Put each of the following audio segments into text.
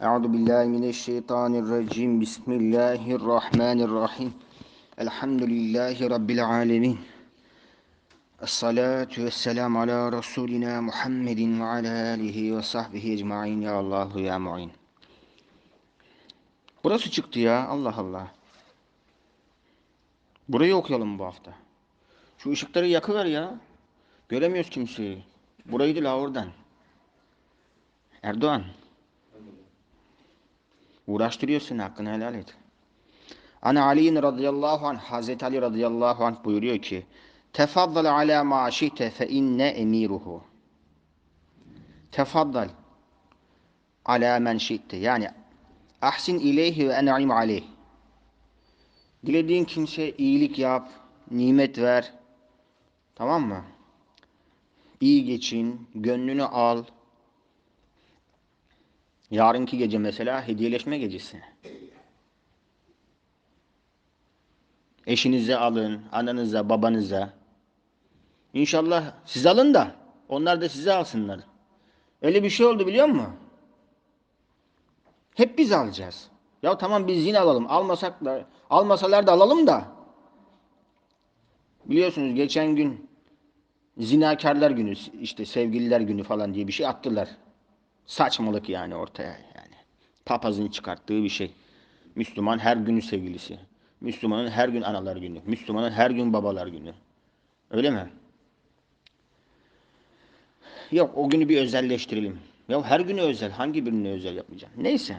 Euzu billahi mineşşeytanirracim. Bismillahirrahmanirrahim. Elhamdülillahi rabbil alamin. Essalatu vesselam ala rasulina Muhammedin ve ala alihi ve sahbihi ecmaîn ya Allahu ya Muin. Burası çıktı ya Allah Allah. Burayı okuyalım bu hafta. Şu ışıkları yakıver ya. Göremiyoruz kimseyi. Burayı değil oradan. Erdoğan. Uğraştırıyorsun hakkını helal et. Ana Ali radıyallahu anh Hazreti Ali radıyallahu anh buyuruyor ki Tefaddal ala ma şite fe inne emiruhu. Tefaddal ala men şi'te. Yani ahsin ileyhi ve en'im aleyh. Dilediğin kimseye iyilik yap, nimet ver. Tamam mı? İyi geçin, gönlünü al. Yarınki gece mesela hediyeleşme gecesi. Eşinize alın, ananıza, babanıza. İnşallah siz alın da onlar da size alsınlar. Öyle bir şey oldu biliyor musun? Hep biz alacağız. Ya tamam biz yine alalım. Almasak da almasalar da alalım da. Biliyorsunuz geçen gün zinakarlar günü işte sevgililer günü falan diye bir şey attılar. Saçmalık yani ortaya yani. Papazın çıkarttığı bir şey. Müslüman her günü sevgilisi. Müslümanın her gün analar günü. Müslümanın her gün babalar günü. Öyle mi? Yok o günü bir özelleştirelim. Ya her günü özel. Hangi birini özel yapmayacağım? Neyse.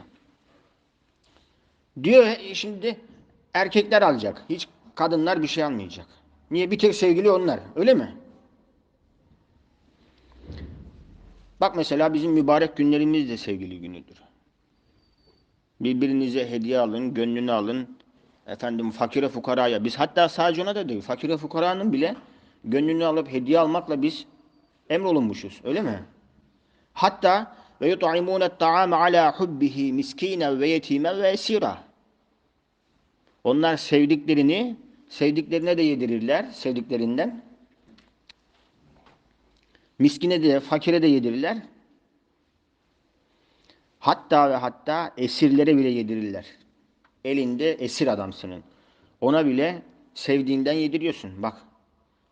Diyor şimdi erkekler alacak. Hiç kadınlar bir şey almayacak. Niye? Bir tek sevgili onlar. Öyle mi? Bak mesela bizim mübarek günlerimiz de sevgili günüdür. Birbirinize hediye alın, gönlünü alın. Efendim fakire fukaraya. Biz hatta sadece ona da değil. Fakire fukaranın bile gönlünü alıp hediye almakla biz emrolunmuşuz. Öyle mi? Hatta ve yut'imûne ta'ame alâ hubbihi miskîne ve yetîme ve esîra. Onlar sevdiklerini sevdiklerine de yedirirler sevdiklerinden. Miskine de fakire de yedirirler. Hatta ve hatta esirlere bile yedirirler. Elinde esir adamsının. Ona bile sevdiğinden yediriyorsun. Bak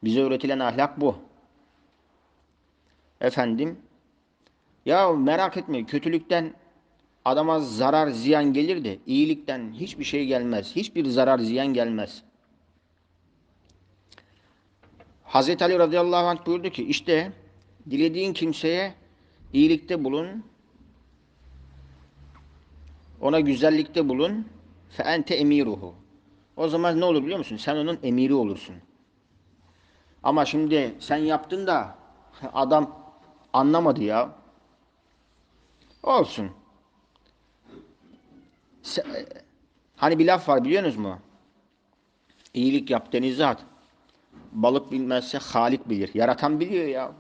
bize öğretilen ahlak bu. Efendim ya merak etme kötülükten adama zarar ziyan gelir de iyilikten hiçbir şey gelmez. Hiçbir zarar ziyan gelmez. Hazreti Ali radıyallahu anh buyurdu ki işte dilediğin kimseye iyilikte bulun ona güzellikte bulun fe ente emiruhu. O zaman ne olur biliyor musun? Sen onun emiri olursun. Ama şimdi sen yaptın da adam anlamadı ya. Olsun. Hani bir laf var biliyorsunuz mu? İyilik yap denize at. Balık bilmezse Halik bilir. Yaratan biliyor ya.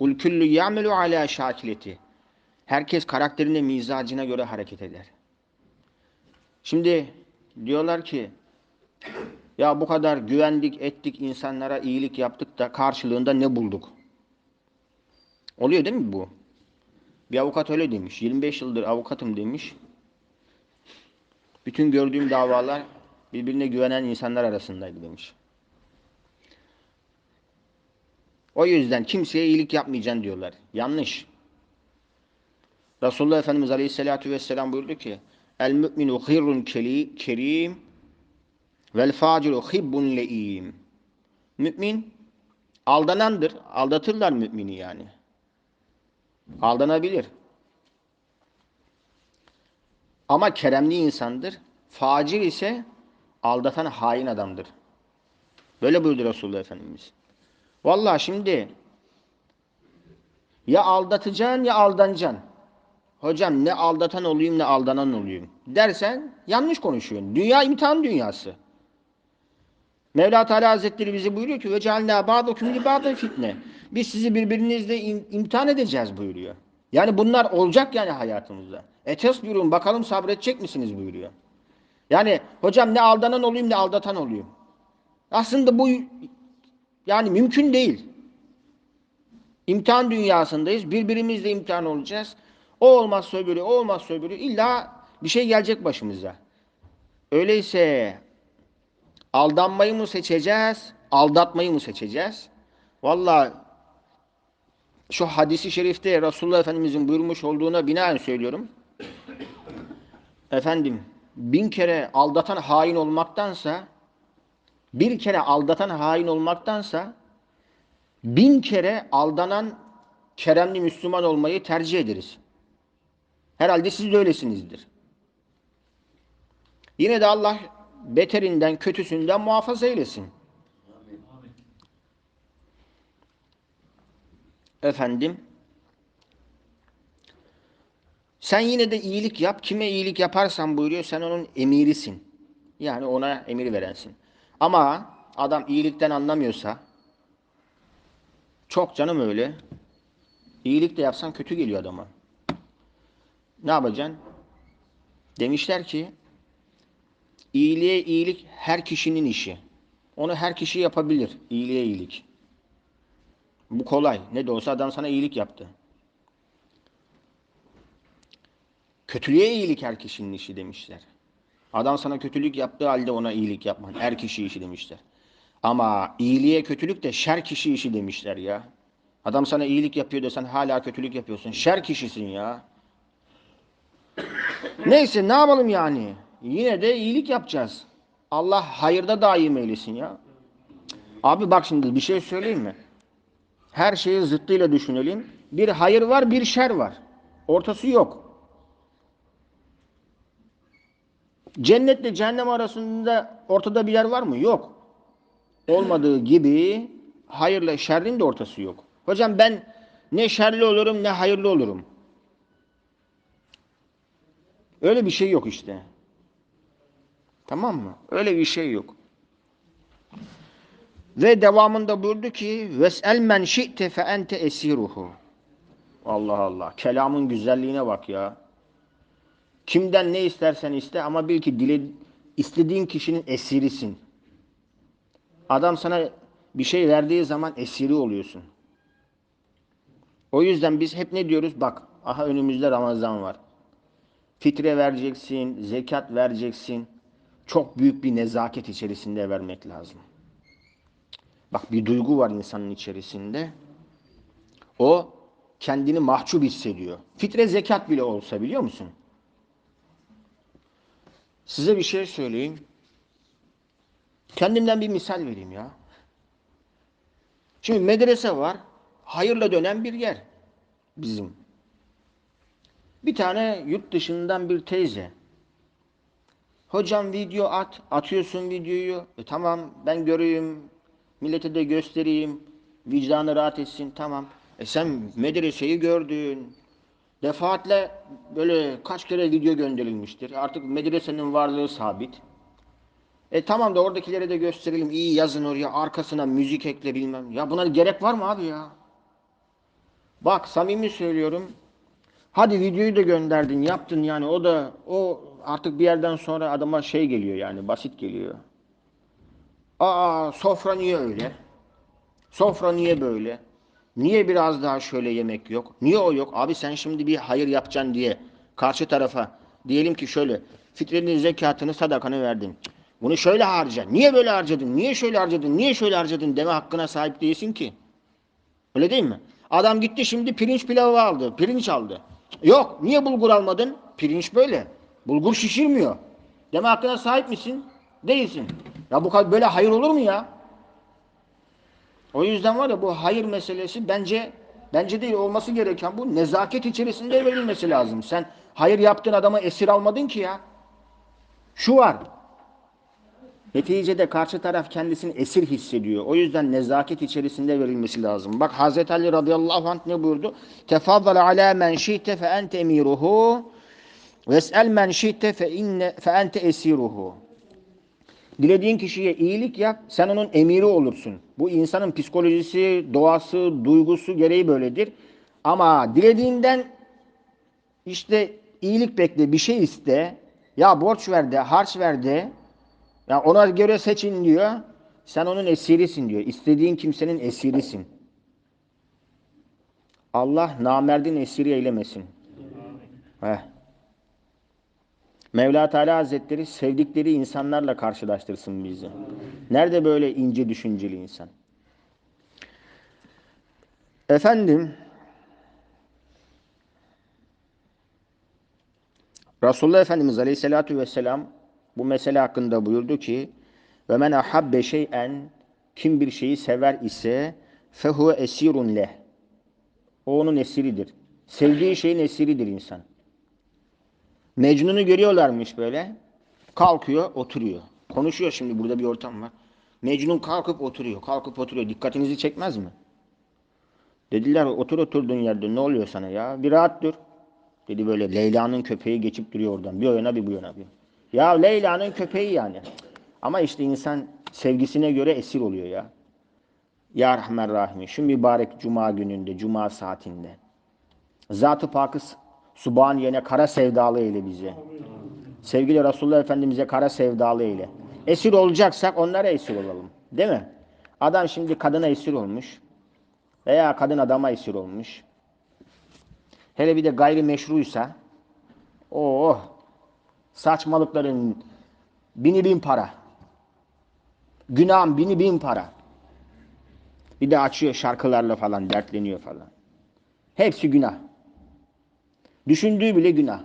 Ul küllü ya'melu ala şakileti. Herkes karakterine, mizacına göre hareket eder. Şimdi diyorlar ki ya bu kadar güvendik, ettik, insanlara iyilik yaptık da karşılığında ne bulduk? Oluyor değil mi bu? Bir avukat öyle demiş. 25 yıldır avukatım demiş. Bütün gördüğüm davalar birbirine güvenen insanlar arasındaydı demiş. O yüzden kimseye iyilik yapmayacaksın diyorlar. Yanlış. Resulullah Efendimiz Aleyhisselatü Vesselam buyurdu ki El müminu hırrun kerim vel faciru hibbun le'im Mümin aldanandır. Aldatırlar mümini yani. Aldanabilir. Ama keremli insandır. Facir ise aldatan hain adamdır. Böyle buyurdu Resulullah Efendimiz. Vallahi şimdi ya aldatacaksın ya aldanacaksın. Hocam ne aldatan olayım ne aldanan olayım dersen yanlış konuşuyorsun. Dünya imtihan dünyası. Mevla Teala Hazretleri bize buyuruyor ki ba'dukum li ba'din fitne. Biz sizi birbirinizle imtihan edeceğiz buyuruyor. Yani bunlar olacak yani hayatımızda. Etes buyurun bakalım sabredecek misiniz buyuruyor. Yani hocam ne aldanan olayım ne aldatan olayım. Aslında bu yani mümkün değil. İmtihan dünyasındayız. Birbirimizle imtihan olacağız. O olmazsa öbürü, o olmazsa öbürü. İlla bir şey gelecek başımıza. Öyleyse aldanmayı mı seçeceğiz, aldatmayı mı seçeceğiz? Vallahi şu hadisi şerifte Resulullah Efendimizin buyurmuş olduğuna binaen söylüyorum. Efendim bin kere aldatan hain olmaktansa bir kere aldatan hain olmaktansa bin kere aldanan keremli Müslüman olmayı tercih ederiz. Herhalde siz de öylesinizdir. Yine de Allah beterinden, kötüsünden muhafaza eylesin. Efendim, sen yine de iyilik yap. Kime iyilik yaparsan buyuruyor, sen onun emirisin. Yani ona emir verensin. Ama adam iyilikten anlamıyorsa, çok canım öyle, iyilik de yapsan kötü geliyor adama. Ne yapacaksın? Demişler ki, iyiliğe iyilik her kişinin işi. Onu her kişi yapabilir, iyiliğe iyilik. Bu kolay. Ne de olsa adam sana iyilik yaptı. Kötülüğe iyilik her kişinin işi demişler. Adam sana kötülük yaptığı halde ona iyilik yapman. Her kişi işi demişler. Ama iyiliğe kötülük de şer kişi işi demişler ya. Adam sana iyilik yapıyor da sen hala kötülük yapıyorsun. Şer kişisin ya. Neyse ne yapalım yani? Yine de iyilik yapacağız. Allah hayırda daim eylesin ya. Abi bak şimdi bir şey söyleyeyim mi? Her şeyi zıttıyla düşünelim. Bir hayır var, bir şer var. Ortası yok. Cennetle cehennem arasında ortada bir yer var mı? Yok. Olmadığı gibi hayırla şerrin de ortası yok. Hocam ben ne şerli olurum ne hayırlı olurum. Öyle bir şey yok işte. Tamam mı? Öyle bir şey yok. Ve devamında buyurdu ki vesel men şi'te fe ente esiruhu. Allah Allah. Kelamın güzelliğine bak ya. Kimden ne istersen iste ama bil ki dile, istediğin kişinin esirisin. Adam sana bir şey verdiği zaman esiri oluyorsun. O yüzden biz hep ne diyoruz? Bak aha önümüzde Ramazan var. Fitre vereceksin, zekat vereceksin. Çok büyük bir nezaket içerisinde vermek lazım. Bak bir duygu var insanın içerisinde. O kendini mahcup hissediyor. Fitre zekat bile olsa biliyor musun? Size bir şey söyleyeyim. Kendimden bir misal vereyim ya. Şimdi medrese var. Hayırla dönen bir yer. Bizim. Bir tane yurt dışından bir teyze. Hocam video at. Atıyorsun videoyu. E tamam ben göreyim. Millete de göstereyim. Vicdanı rahat etsin. Tamam. E sen medreseyi gördün. Defaatle böyle kaç kere video gönderilmiştir. Artık medresenin varlığı sabit. E tamam da oradakilere de gösterelim. İyi yazın oraya. Arkasına müzik ekle bilmem. Ya buna gerek var mı abi ya? Bak samimi söylüyorum. Hadi videoyu da gönderdin, yaptın yani o da o artık bir yerden sonra adama şey geliyor yani basit geliyor. Aa sofra niye öyle? Sofra niye böyle? Niye biraz daha şöyle yemek yok? Niye o yok? Abi sen şimdi bir hayır yapacaksın diye karşı tarafa diyelim ki şöyle fitrenin zekatını sadakanı verdin. Bunu şöyle harca. Niye böyle harcadın? Niye şöyle harcadın? Niye şöyle harcadın deme hakkına sahip değilsin ki. Öyle değil mi? Adam gitti şimdi pirinç pilavı aldı. Pirinç aldı. Yok. Niye bulgur almadın? Pirinç böyle. Bulgur şişirmiyor. Deme hakkına sahip misin? Değilsin. Ya bu kadar böyle hayır olur mu ya? O yüzden var ya bu hayır meselesi bence bence değil olması gereken bu nezaket içerisinde verilmesi lazım. Sen hayır yaptığın adamı esir almadın ki ya. Şu var. Neticede karşı taraf kendisini esir hissediyor. O yüzden nezaket içerisinde verilmesi lazım. Bak Hazreti Ali radıyallahu anh ne buyurdu? Tefaddal ala men şi'te fe ente emiruhu ves'el men şi'te fe, inne, fe ente esiruhu. Dilediğin kişiye iyilik yap, sen onun emiri olursun. Bu insanın psikolojisi, doğası, duygusu gereği böyledir. Ama dilediğinden işte iyilik bekle, bir şey iste, ya borç ver de, harç ver de, ya ona göre seçin diyor. Sen onun esirisin diyor. İstediğin kimsenin esirisin. Allah namerdin esiri eylemesin. Heh. Mevla Teala Hazretleri sevdikleri insanlarla karşılaştırsın bizi. Nerede böyle ince düşünceli insan? Efendim Resulullah Efendimiz Aleyhisselatü Vesselam bu mesele hakkında buyurdu ki ve men ahabbe şey'en kim bir şeyi sever ise fehu esirun leh. O onun esiridir. Sevdiği şeyin esiridir insan. Mecnun'u görüyorlarmış böyle. Kalkıyor, oturuyor. Konuşuyor şimdi burada bir ortam var. Mecnun kalkıp oturuyor, kalkıp oturuyor. Dikkatinizi çekmez mi? Dediler otur oturduğun yerde ne oluyor sana ya? Bir rahat dur. Dedi böyle Leyla'nın köpeği geçip duruyor oradan. Bir yana bir bu yana bir. Ya Leyla'nın köpeği yani. Ama işte insan sevgisine göre esir oluyor ya. Ya Rahman Rahim. Şu mübarek cuma gününde, cuma saatinde. Zat-ı Pak'ı Subhaniye'ne kara sevdalı eyle bizi. Sevgili Resulullah Efendimiz'e kara sevdalı eyle. Esir olacaksak onlara esir olalım. Değil mi? Adam şimdi kadına esir olmuş. Veya kadın adama esir olmuş. Hele bir de gayrimeşruysa oh saçmalıkların bini bin para. Günahın bini bin para. Bir de açıyor şarkılarla falan dertleniyor falan. Hepsi günah. Düşündüğü bile günah.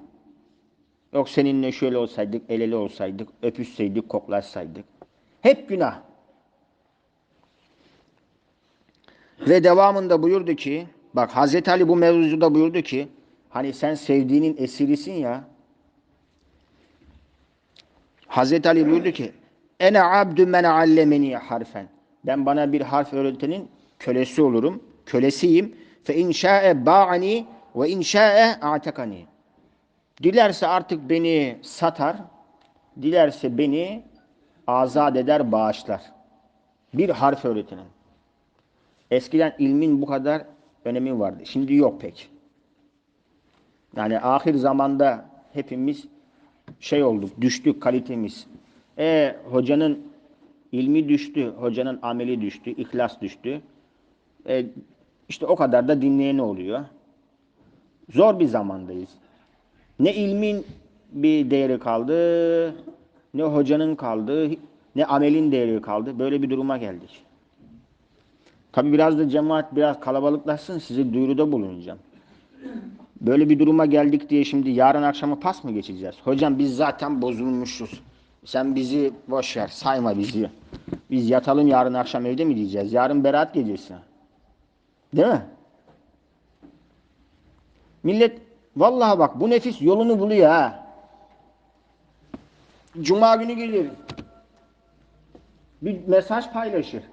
Yok seninle şöyle olsaydık, el ele olsaydık, öpüşseydik, koklaşsaydık. Hep günah. Ve devamında buyurdu ki, bak Hazreti Ali bu mevzuda buyurdu ki, hani sen sevdiğinin esirisin ya. Hazreti Ali buyurdu ki, ene abdü men allemeni harfen. Ben bana bir harf öğretenin kölesi olurum, kölesiyim. Fe inşa'e ba'ani ve inşa'e a'tekani. Dilerse artık beni satar, dilerse beni azat eder, bağışlar. Bir harf öğretinin. Eskiden ilmin bu kadar önemi vardı. Şimdi yok pek. Yani ahir zamanda hepimiz şey olduk, düştük kalitemiz. E hocanın ilmi düştü, hocanın ameli düştü, ihlas düştü. E, işte o kadar da dinleyeni oluyor. Zor bir zamandayız. Ne ilmin bir değeri kaldı, ne hocanın kaldı, ne amelin değeri kaldı. Böyle bir duruma geldik. Tabi biraz da cemaat biraz kalabalıklaşsın size duyuruda bulunacağım. Böyle bir duruma geldik diye şimdi yarın akşama pas mı geçeceğiz? Hocam biz zaten bozulmuşuz. Sen bizi boş ver, sayma bizi. Biz yatalım yarın akşam evde mi diyeceğiz? Yarın beraat gecesi. Değil mi? Millet vallahi bak bu nefis yolunu buluyor ha. Cuma günü gelir. Bir mesaj paylaşır.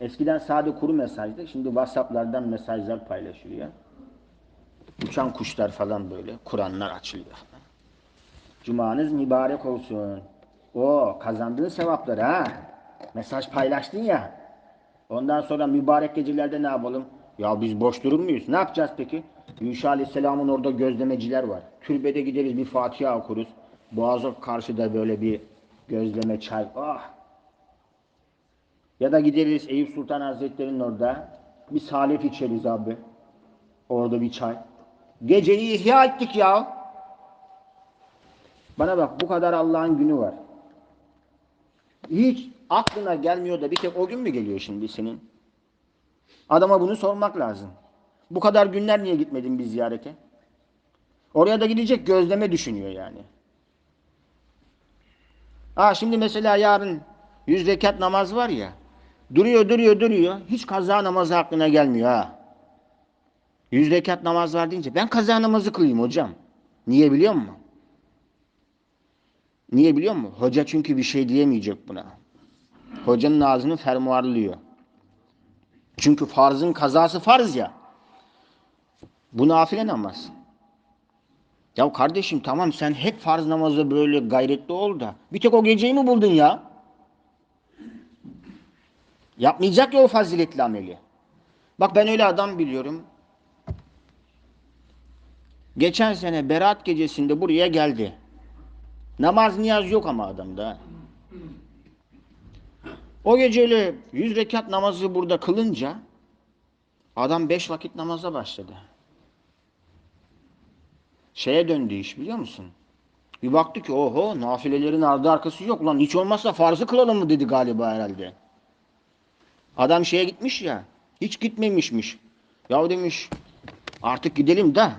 Eskiden sade kuru mesajdı. Şimdi WhatsApp'lardan mesajlar paylaşılıyor. Uçan kuşlar falan böyle. Kur'anlar açılıyor. Cumanız mübarek olsun. O kazandığın sevapları ha. Mesaj paylaştın ya. Ondan sonra mübarek gecelerde ne yapalım? Ya biz boş durur muyuz? Ne yapacağız peki? Yuşa Aleyhisselam'ın orada gözlemeciler var. Türbede gideriz bir Fatiha okuruz. Boğaz'a karşıda böyle bir gözleme çay. Ah! Ya da gideriz Eyüp Sultan Hazretleri'nin orada. Bir salep içeriz abi. Orada bir çay. Geceyi ihya ettik ya. Bana bak bu kadar Allah'ın günü var. Hiç aklına gelmiyor da bir tek o gün mü geliyor şimdi senin? Adama bunu sormak lazım. Bu kadar günler niye gitmedin bir ziyarete? Oraya da gidecek gözleme düşünüyor yani. Ha şimdi mesela yarın yüz rekat namaz var ya. Duruyor duruyor duruyor. Hiç kaza namazı aklına gelmiyor ha. Yüz rekat namaz var deyince ben kaza namazı kılayım hocam. Niye biliyor musun? Niye biliyor musun? Hoca çünkü bir şey diyemeyecek buna. Hocanın ağzını fermuarlıyor. Çünkü farzın kazası farz ya. Bu nafile namaz. Ya kardeşim tamam sen hep farz namazda böyle gayretli ol da bir tek o geceyi mi buldun ya? Yapmayacak ya o faziletli ameli. Bak ben öyle adam biliyorum. Geçen sene Berat gecesinde buraya geldi. Namaz niyaz yok ama adamda. O geceyle yüz rekat namazı burada kılınca Adam beş vakit namaza başladı. Şeye döndü iş biliyor musun? Bir baktı ki oho nafilelerin ardı arkası yok lan hiç olmazsa farzı kılalım mı dedi galiba herhalde. Adam şeye gitmiş ya hiç gitmemişmiş. Ya demiş artık gidelim de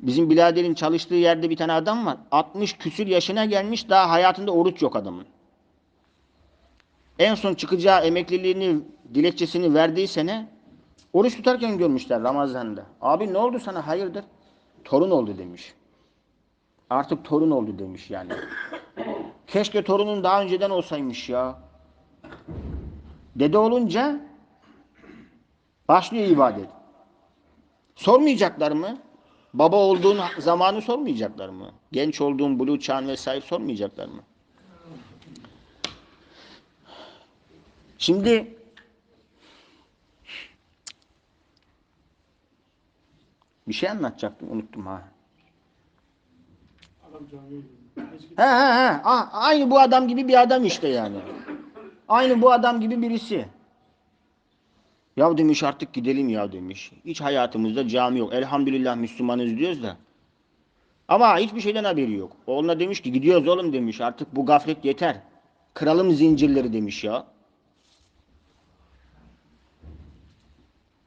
bizim biraderin çalıştığı yerde bir tane adam var. 60 küsür yaşına gelmiş daha hayatında oruç yok adamın. En son çıkacağı emekliliğini, dilekçesini verdiği sene oruç tutarken görmüşler Ramazan'da. Abi ne oldu sana hayırdır? Torun oldu demiş. Artık torun oldu demiş yani. Keşke torunun daha önceden olsaymış ya. Dede olunca başlıyor ibadet. Sormayacaklar mı? Baba olduğun zamanı sormayacaklar mı? Genç olduğun buluğ çağın vesaire sormayacaklar mı? Şimdi bir şey anlatacaktım unuttum ha. Adam camiye He he he. A- Aynı bu adam gibi bir adam işte yani. Aynı bu adam gibi birisi. Ya demiş artık gidelim ya demiş. Hiç hayatımızda cami yok. Elhamdülillah Müslümanız diyoruz da. Ama hiçbir şeyden haberi yok. Oğluna demiş ki gidiyoruz oğlum demiş. Artık bu gaflet yeter. Kıralım zincirleri demiş ya.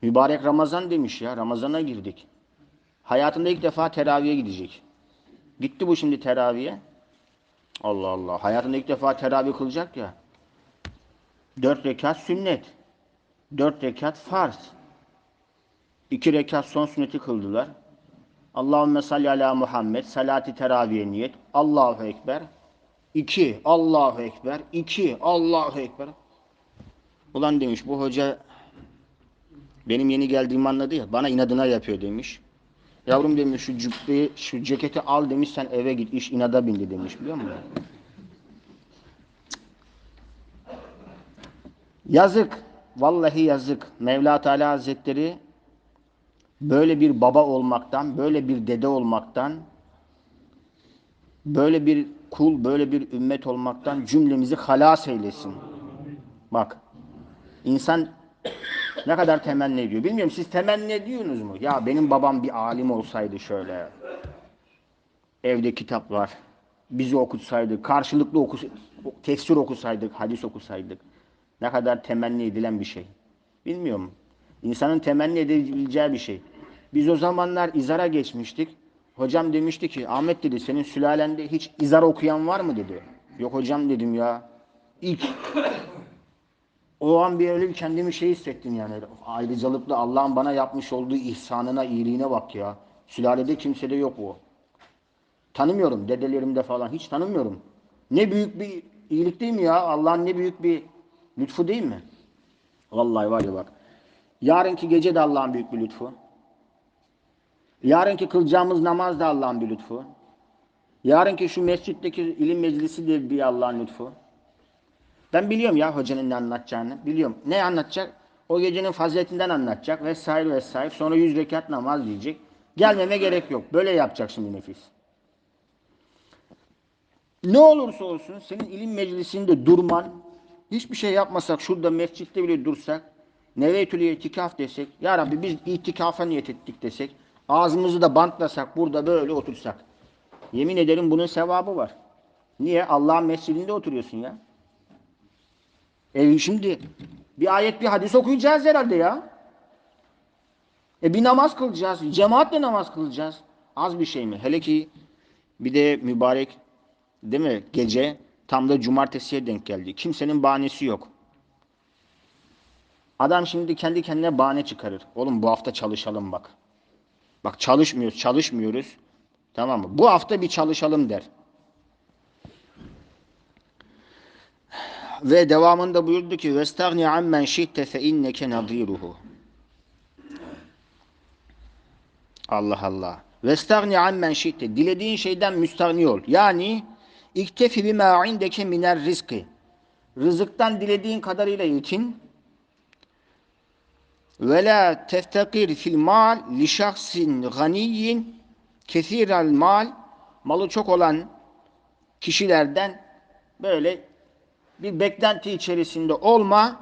Mübarek Ramazan demiş ya. Ramazana girdik. Hayatında ilk defa teraviye gidecek. Gitti bu şimdi teraviye. Allah Allah. Hayatında ilk defa teravih kılacak ya. Dört rekat sünnet. Dört rekat farz. İki rekat son sünneti kıldılar. Allahümme salli ala Muhammed. Salati teraviye niyet. Allahu Ekber. İki. Allahu Ekber. İki. Allahu Ekber. Ulan demiş bu hoca benim yeni geldiğimi anladı ya. Bana inadına yapıyor demiş. Yavrum demiş şu cübbeyi, şu ceketi al demiş sen eve git iş inada bindi demiş biliyor musun? Yazık. Vallahi yazık. Mevla Teala Hazretleri böyle bir baba olmaktan, böyle bir dede olmaktan, böyle bir kul, böyle bir ümmet olmaktan cümlemizi halas eylesin. Bak. İnsan ne kadar temenni ediyor. Bilmiyorum siz temenni ediyorsunuz mu? Ya benim babam bir alim olsaydı şöyle. Evde kitap var. Bizi okutsaydı, karşılıklı okus tefsir okusaydık, hadis okusaydık. Ne kadar temenni edilen bir şey. Bilmiyorum. İnsanın temenni edebileceği bir şey. Biz o zamanlar izara geçmiştik. Hocam demişti ki Ahmet dedi senin sülalende hiç izar okuyan var mı dedi. Yok hocam dedim ya. İlk o an bir öyle bir kendimi şey hissettim yani. Ayrıcalıklı Allah'ın bana yapmış olduğu ihsanına, iyiliğine bak ya. Sülalede kimsede yok o. Tanımıyorum dedelerimde falan hiç tanımıyorum. Ne büyük bir iyilik değil mi ya? Allah'ın ne büyük bir lütfu değil mi? Vallahi var ya bak. Yarınki gece de Allah'ın büyük bir lütfu. Yarınki kılacağımız namaz da Allah'ın bir lütfu. Yarınki şu mescitteki ilim meclisi de bir Allah'ın lütfu. Ben biliyorum ya hocanın ne anlatacağını. Biliyorum. Ne anlatacak? O gecenin faziletinden anlatacak vesaire vesaire. Sonra yüz rekat namaz diyecek. Gelmeme gerek yok. Böyle yapacak şimdi nefis. Ne olursa olsun senin ilim meclisinde durman, hiçbir şey yapmasak, şurada mescitte bile dursak, neveytül itikaf desek, ya Rabbi biz itikafa niyet ettik desek, ağzımızı da bantlasak, burada böyle otursak. Yemin ederim bunun sevabı var. Niye? Allah'ın mescidinde oturuyorsun ya. E şimdi bir ayet bir hadis okuyacağız herhalde ya. E bir namaz kılacağız. Cemaatle namaz kılacağız. Az bir şey mi? Hele ki bir de mübarek değil mi? Gece tam da cumartesiye denk geldi. Kimsenin bahanesi yok. Adam şimdi kendi kendine bahane çıkarır. Oğlum bu hafta çalışalım bak. Bak çalışmıyoruz, çalışmıyoruz. Tamam mı? Bu hafta bir çalışalım der. Ve devamında buyurdu ki ammen şi'te fe inneke nadiruhu. Allah Allah. Vestagni ammen şi'te. Dilediğin şeyden müstahni ol. Yani iktefi bima indeke miner rizki. Rızıktan dilediğin kadarıyla yetin. Teftekir fil mal li şahsin ganiyin kesiral mal. Malı çok olan kişilerden böyle bir beklenti içerisinde olma.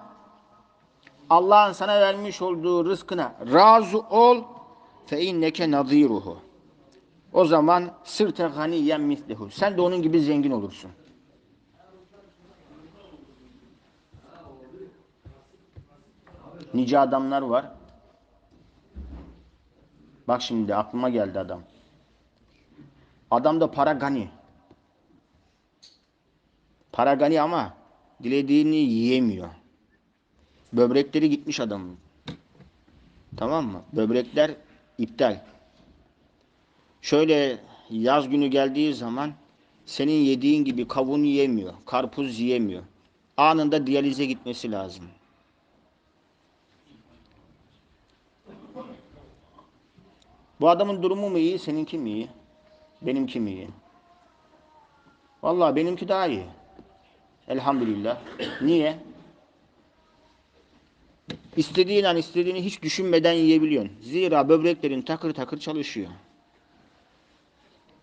Allah'ın sana vermiş olduğu rızkına razı ol fe inneke naziruhu. O zaman sırte ganiyen mislihu. Sen de onun gibi zengin olursun. Nice adamlar var. Bak şimdi aklıma geldi adam. Adam da para gani. Para gani ama dilediğini yiyemiyor. Böbrekleri gitmiş adamın. Tamam mı? Böbrekler iptal. Şöyle yaz günü geldiği zaman senin yediğin gibi kavun yiyemiyor, karpuz yiyemiyor. Anında diyalize gitmesi lazım. Bu adamın durumu mu iyi, seninki mi iyi? Benimki mi iyi? Vallahi benimki daha iyi. Elhamdülillah. Niye? İstediğin an istediğini hiç düşünmeden yiyebiliyorsun. Zira böbreklerin takır takır çalışıyor.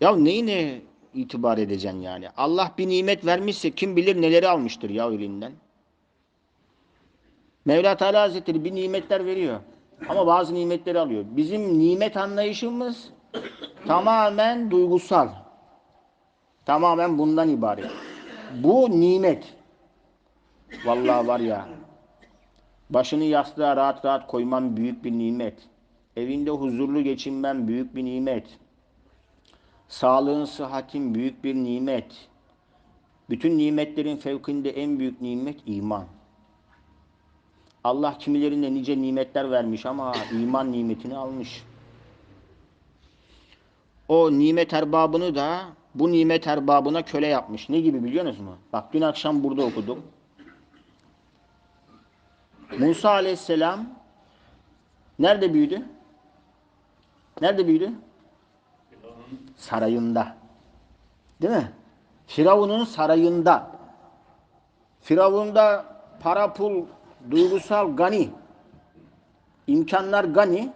Ya neyine itibar edeceksin yani? Allah bir nimet vermişse kim bilir neleri almıştır ya elinden. Mevla Teala Hazretleri bir nimetler veriyor. Ama bazı nimetleri alıyor. Bizim nimet anlayışımız tamamen duygusal. Tamamen bundan ibaret. Bu nimet. Vallahi var ya. Başını yastığa rahat rahat koyman büyük bir nimet. Evinde huzurlu geçinmen büyük bir nimet. Sağlığın, sıhhatin büyük bir nimet. Bütün nimetlerin fevkinde en büyük nimet iman. Allah kimilerine nice nimetler vermiş ama iman nimetini almış. O nimet erbabını da bu nimet erbabına köle yapmış. Ne gibi biliyor musunuz? Bak dün akşam burada okudum. Musa aleyhisselam nerede büyüdü? Nerede büyüdü? Sarayında. Değil mi? Firavun'un sarayında. Firavun'da para pul, duygusal gani. imkanlar gani.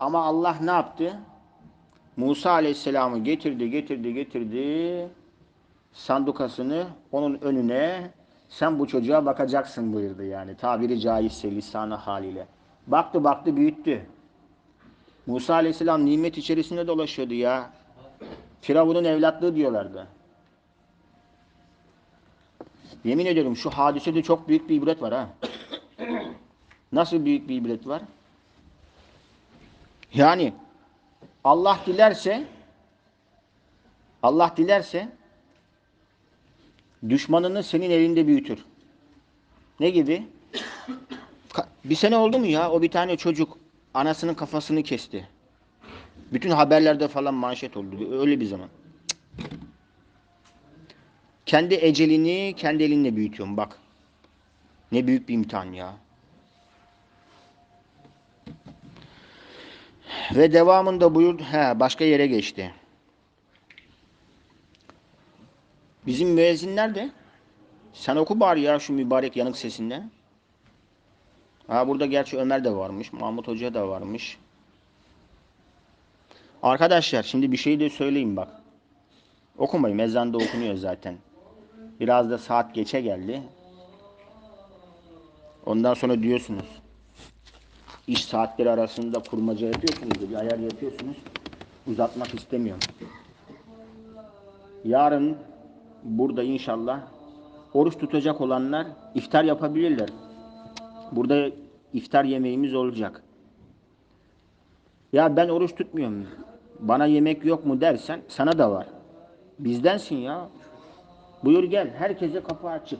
Ama Allah ne yaptı? Musa aleyhisselamı getirdi, getirdi, getirdi. Sandukasını onun önüne sen bu çocuğa bakacaksın buyurdu yani. Tabiri caizse lisanı haliyle. Baktı baktı büyüttü. Musa aleyhisselam nimet içerisinde dolaşıyordu ya. Firavun'un evlatlığı diyorlardı. Yemin ediyorum şu hadisede çok büyük bir ibret var ha. Nasıl büyük bir ibret var? Yani Allah dilerse Allah dilerse düşmanını senin elinde büyütür. Ne gibi? Bir sene oldu mu ya? O bir tane çocuk anasının kafasını kesti. Bütün haberlerde falan manşet oldu. Öyle bir zaman. Kendi ecelini kendi elinle büyütüyorum bak. Ne büyük bir imtihan ya. Ve devamında buyur, he başka yere geçti. Bizim müezzin nerede? Sen oku bari ya şu mübarek yanık sesinde. Ha burada gerçi Ömer de varmış, Mahmut Hoca da varmış. Arkadaşlar şimdi bir şey de söyleyeyim bak. Okumayın, ezanda okunuyor zaten. Biraz da saat geçe geldi. Ondan sonra diyorsunuz. İş saatleri arasında kurmaca yapıyorsunuz, bir ayar yapıyorsunuz. Uzatmak istemiyorum. Yarın burada inşallah oruç tutacak olanlar iftar yapabilirler. Burada iftar yemeğimiz olacak. Ya ben oruç tutmuyorum. Bana yemek yok mu dersen sana da var. Bizdensin ya. Buyur gel. Herkese kapı açık.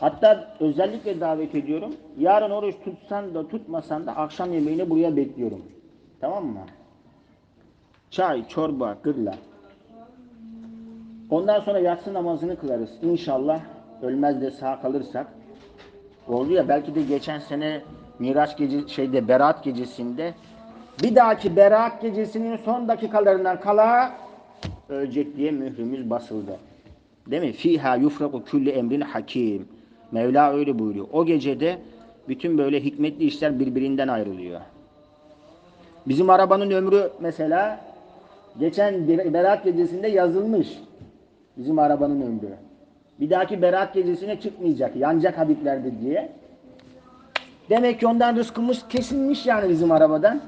Hatta özellikle davet ediyorum. Yarın oruç tutsan da tutmasan da akşam yemeğini buraya bekliyorum. Tamam mı? Çay, çorba, gırla. Ondan sonra yatsı namazını kılarız. İnşallah ölmez de sağ kalırsak. Oldu ya belki de geçen sene Miraç gece şeyde Berat gecesinde bir dahaki Berat gecesinin son dakikalarından kala ölecek diye mührümüz basıldı. Değil mi? Fiha yufraku kulli emrin hakim. Mevla öyle buyuruyor. O gecede bütün böyle hikmetli işler birbirinden ayrılıyor. Bizim arabanın ömrü mesela geçen Berat gecesinde yazılmış. Bizim arabanın ömrü. Bir dahaki Berat gecesine çıkmayacak. Yanacak Habiblerde diye. Demek ki ondan rızkımız kesilmiş yani bizim arabadan.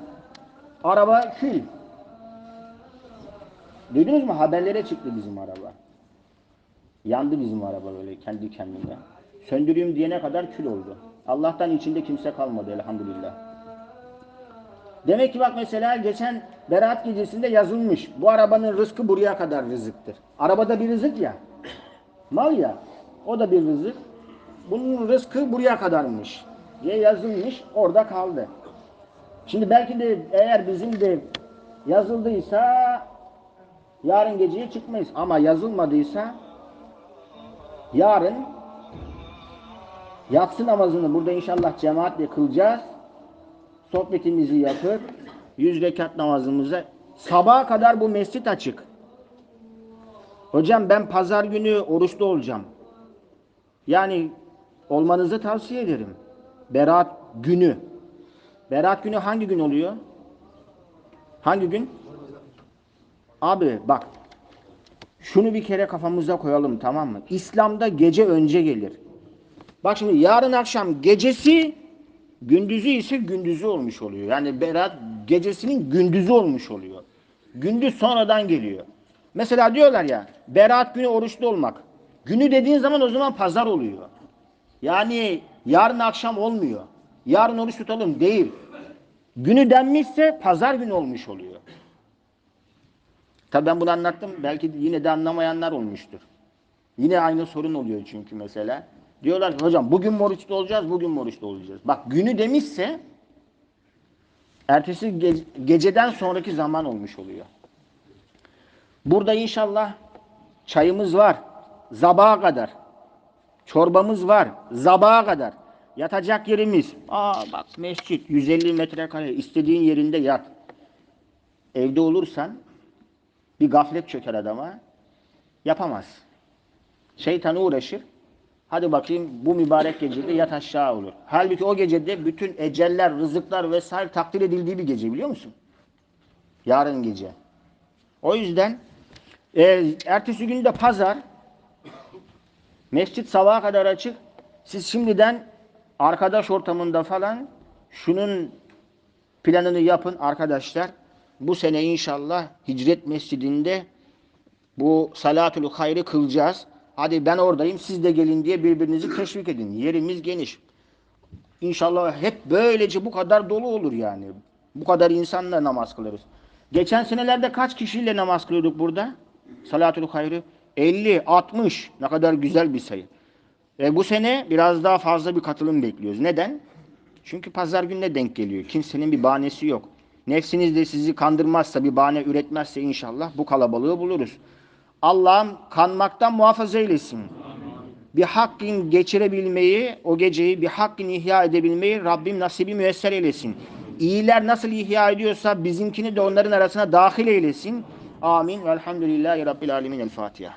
Araba kül. Duydunuz mu? Haberlere çıktı bizim araba. Yandı bizim araba böyle kendi kendine. Söndüreyim diyene kadar kül oldu. Allah'tan içinde kimse kalmadı elhamdülillah. Demek ki bak mesela geçen Berat gecesinde yazılmış. Bu arabanın rızkı buraya kadar rızıktır. Arabada bir rızık ya. Mal ya. O da bir rızık. Bunun rızkı buraya kadarmış diye yazılmış. Orada kaldı. Şimdi belki de eğer bizim de yazıldıysa yarın geceye çıkmayız. Ama yazılmadıysa yarın yatsı namazını burada inşallah cemaatle kılacağız. Sohbetimizi yapıp yüz rekat namazımıza sabaha kadar bu mescit açık. Hocam ben pazar günü oruçlu olacağım. Yani olmanızı tavsiye ederim. Berat günü. Berat günü hangi gün oluyor? Hangi gün? Abi bak. Şunu bir kere kafamıza koyalım tamam mı? İslam'da gece önce gelir. Bak şimdi yarın akşam gecesi gündüzü ise gündüzü olmuş oluyor. Yani Berat gecesinin gündüzü olmuş oluyor. Gündüz sonradan geliyor. Mesela diyorlar ya Berat günü oruçlu olmak. Günü dediğin zaman o zaman pazar oluyor. Yani yarın akşam olmuyor. Yarın oruç tutalım değil. Günü denmişse pazar günü olmuş oluyor. Tabi ben bunu anlattım. Belki yine de anlamayanlar olmuştur. Yine aynı sorun oluyor çünkü mesela. Diyorlar ki hocam bugün oruçlu olacağız, bugün oruçlu olacağız. Bak günü demişse ertesi ge- geceden sonraki zaman olmuş oluyor. Burada inşallah çayımız var. Zabağa kadar. Çorbamız var. Zabağa kadar. Yatacak yerimiz. Aa bak mescit 150 metrekare istediğin yerinde yat. Evde olursan bir gaflet çöker adama. Yapamaz. Şeytanı uğraşır. Hadi bakayım bu mübarek gecede yat aşağı olur. Halbuki o gecede bütün eceller, rızıklar vesaire takdir edildiği bir gece biliyor musun? Yarın gece. O yüzden e, ertesi gün de pazar mescit sabaha kadar açık. Siz şimdiden arkadaş ortamında falan şunun planını yapın arkadaşlar. Bu sene inşallah Hicret Mescidinde bu Salatul Hayr'ı kılacağız. Hadi ben oradayım siz de gelin diye birbirinizi teşvik edin. Yerimiz geniş. İnşallah hep böylece bu kadar dolu olur yani. Bu kadar insanla namaz kılarız. Geçen senelerde kaç kişiyle namaz kılıyorduk burada? Salatul Hayr'ı 50, 60 ne kadar güzel bir sayı. Ve bu sene biraz daha fazla bir katılım bekliyoruz. Neden? Çünkü pazar gününe denk geliyor. Kimsenin bir bahanesi yok. Nefsiniz de sizi kandırmazsa, bir bahane üretmezse inşallah bu kalabalığı buluruz. Allah'ım kanmaktan muhafaza eylesin. Bir hakkın geçirebilmeyi, o geceyi bir hakkın ihya edebilmeyi Rabbim nasibi müesser eylesin. İyiler nasıl ihya ediyorsa bizimkini de onların arasına dahil eylesin. Amin. Velhamdülillahi Rabbil Alemin. El Fatiha.